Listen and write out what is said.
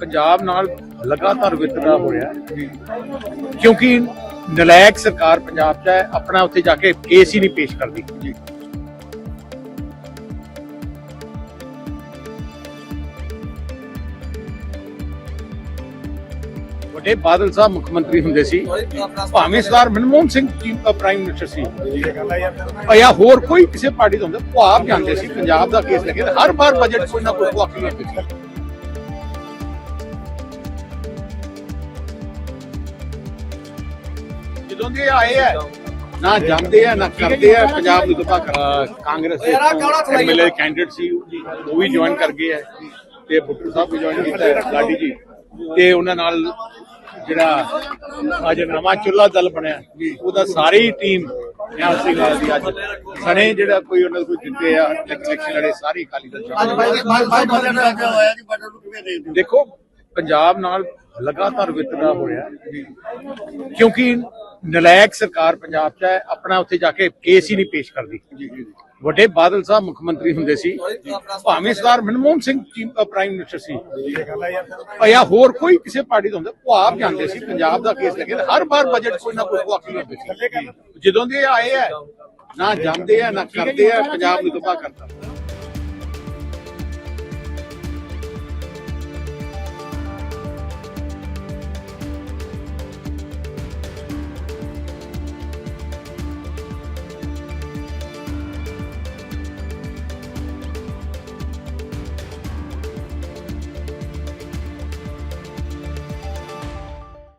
ਪੰਜਾਬ ਨਾਲ ਲਗਾਤਾਰ ਵਿਤਕਰਾ ਹੋ ਰਿਹਾ ਕਿਉਂਕਿ ਨਲਾਇਕ ਸਰਕਾਰ ਪੰਜਾਬ 'ਚ ਹੈ ਆਪਣਾ ਉੱਥੇ ਜਾ ਕੇ ਕੇਸ ਹੀ ਨਹੀਂ ਪੇਸ਼ ਕਰਦੀ। ਜੀ। ਵੱਡੇ ਬਾਦਲ ਸਾਹਿਬ ਮੁੱਖ ਮੰਤਰੀ ਹੁੰਦੇ ਸੀ ਭਾਵੇਂ ਸਰਦਾਰ ਮਨਮੋਹਨ ਸਿੰਘ ਜੀ ਪ੍ਰਾਈਮ ਮਿਨਿਸਟਰ ਸੀ। ਜਾਂ ਹੋਰ ਕੋਈ ਕਿਸੇ ਪਾਰਟੀ ਦਾ ਹੁੰਦਾ ਉਹ ਆਪ ਜਾਂਦੇ ਸੀ ਪੰਜਾਬ ਦਾ ਕੇਸ ਲੱਗੇ ਤੇ ਹਰ ਵਾਰ ਬਜਟ ਕੋਈ ਨਾ ਕੋਈ ਵਾਕੀ ਹੁੰਦੀ ਸੀ। ਜਦੋਂ ਦੇ ਆਏ ਆ ਨਾ ਜਾਂਦੇ ਆ ਨਾ ਕਰਦੇ ਆ ਪੰਜਾਬ ਨੂੰ ਕਰ ਕਾਂਗਰਸ ਦੇ ਐਮਐਲਏ ਕੈਂਡੀਡੇਟ ਸੀ ਉਹ ਵੀ ਜੁਆਇਨ ਕਰ ਗਏ ਆ ਤੇ ਬੁੱਟਰ ਸਾਹਿਬ ਵੀ ਜੁਆਇਨ ਕੀਤਾ ਹੈ ਲਾਡੀ ਜੀ। ਤੇ ਉਹਨਾਂ ਨਾਲ ਜਿਹੜਾ ਅੱਜ ਨਵਾਂ ਚੁੱਲਾ ਦਲ ਬਣਿਆ ਉਹਦਾ ਸਾਰੀ ਟੀਮ ਨਿਆਂ ਸਿੰਘ ਦੀ ਅੱਜ ਸਣੇ ਜਿਹੜਾ ਕੋਈ ਉਹਨਾਂ ਕੋਈ ਜਿੱਤੇ ਆ ਇਲੈਕਸ਼ਨ ਲੜੇ ਸਾਰੀ ਅਕਾਲੀ ਦਲ ਚ। ਅੱਜ ਭਾਈ ਭਾਈ ਭਾਈ ਬਜਟ ਲੱਗਿਆ ਹੋਇਆ ਜੀ ਬਜਟ ਨੂੰ ਕਿਵੇਂ ਦੇਖਦੇ ਹੋ? ਦੇਖੋ ਪੰਜਾਬ ਨਾਲ ਲਗਾਤਾਰ ਵਿਤਕਰਾ ਹੋ ਰਿਹਾ। ਕਿਉਂਕਿ ਨਲਾਇਕ ਸਰਕਾਰ ਪੰਜਾਬ 'ਚ ਹੈ ਆਪਣਾ ਉੱਥੇ ਜਾ ਕੇ ਕੇਸ ਹੀ ਨਹੀਂ ਪੇਸ਼ ਕਰਦੀ। ਵੱਡੇ ਬਾਦਲ ਸਾਹਿਬ ਮੁੱਖ ਮੰਤਰੀ ਹੁੰਦੇ ਸੀ। ਭਾਵੇਂ ਸਰਦਾਰ ਮਨਮੋਹਨ ਸਿੰਘ ਪ੍ਰਾਈਮ ਮਿਨਿਸਟਰ ਸੀ। ਜਾਂ ਹੋਰ ਕੋਈ ਕਿਸੇ ਪਾਰਟੀ ਦਾ ਹੁੰਦਾ ਉਹ ਆਪ ਜਾਂਦੇ ਸੀ ਪੰਜਾਬ ਦਾ ਕੇਸ ਲੱਗੇ ਹਰ ਵਾਰ ਬਜਟ ਕੋਈ ਨਾ ਕੋਈ ਵਾਕੀ ਹੁੰਦੀ ਸੀ। ਜਦੋਂ ਦੇ ਆਏ ਆ ਨਾ ਜਾਂਦੇ ਆ ਨਾ ਕਰਦੇ ਆ ਪੰਜਾਬ ਨੂੰ ਦਫਾ ਕਰਦਾ